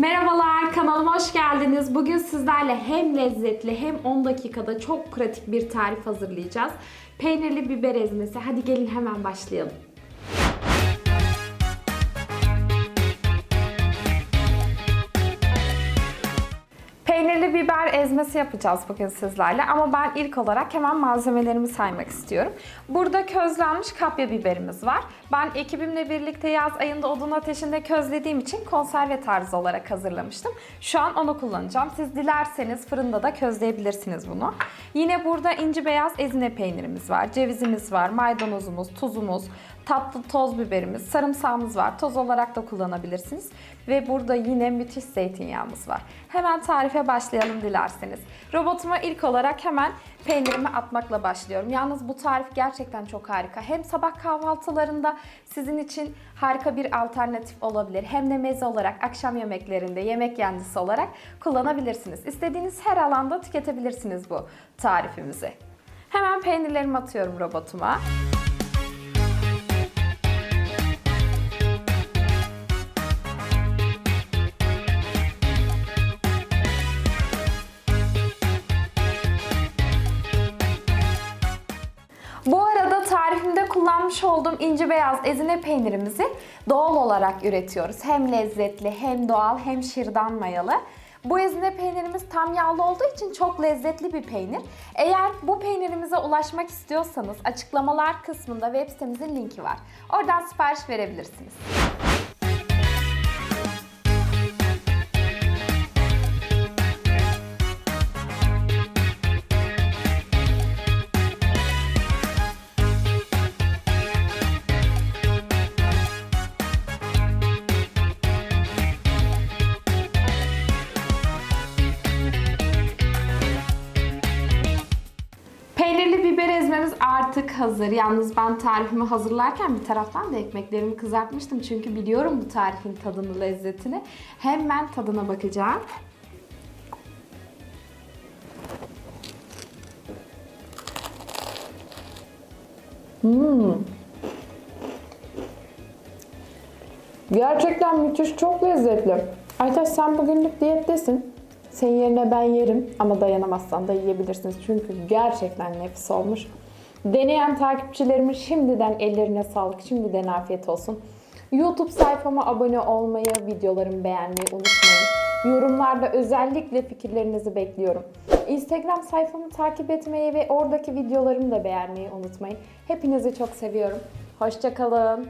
Merhabalar, kanalıma hoş geldiniz. Bugün sizlerle hem lezzetli hem 10 dakikada çok pratik bir tarif hazırlayacağız. Peynirli biber ezmesi. Hadi gelin hemen başlayalım. Peynirli biber ezmesi yapacağız bugün sizlerle ama ben ilk olarak hemen malzemelerimi saymak istiyorum. Burada közlenmiş kapya biberimiz var. Ben ekibimle birlikte yaz ayında odun ateşinde közlediğim için konserve tarzı olarak hazırlamıştım. Şu an onu kullanacağım. Siz dilerseniz fırında da közleyebilirsiniz bunu. Yine burada inci beyaz ezine peynirimiz var, cevizimiz var, maydanozumuz, tuzumuz, tatlı toz biberimiz, sarımsağımız var. Toz olarak da kullanabilirsiniz. Ve burada yine müthiş zeytinyağımız var. Hemen tarife başlayalım dilerseniz. Robotuma ilk olarak hemen peynirimi atmakla başlıyorum. Yalnız bu tarif gerçekten çok harika. Hem sabah kahvaltılarında sizin için harika bir alternatif olabilir. Hem de meze olarak akşam yemeklerinde yemek yancısı olarak kullanabilirsiniz. İstediğiniz her alanda tüketebilirsiniz bu tarifimizi. Hemen peynirlerimi atıyorum robotuma. Kullanmış olduğum inci beyaz ezine peynirimizi doğal olarak üretiyoruz. Hem lezzetli, hem doğal, hem şırdan mayalı. Bu ezine peynirimiz tam yağlı olduğu için çok lezzetli bir peynir. Eğer bu peynirimize ulaşmak istiyorsanız açıklamalar kısmında web sitemizin linki var. Oradan sipariş verebilirsiniz. Artık hazır. Yalnız ben tarifimi hazırlarken bir taraftan da ekmeklerimi kızartmıştım. Çünkü biliyorum bu tarifin tadını, lezzetini. Hemen tadına bakacağım. Hmm. Gerçekten müthiş, çok lezzetli. Aytaş sen bugünlük diyettesin. Senin yerine ben yerim ama dayanamazsan da yiyebilirsiniz. Çünkü gerçekten nefis olmuş. Deneyen takipçilerimin şimdiden ellerine sağlık, şimdiden afiyet olsun. YouTube sayfama abone olmayı, videolarımı beğenmeyi unutmayın. Yorumlarda özellikle fikirlerinizi bekliyorum. Instagram sayfamı takip etmeyi ve oradaki videolarımı da beğenmeyi unutmayın. Hepinizi çok seviyorum. Hoşçakalın.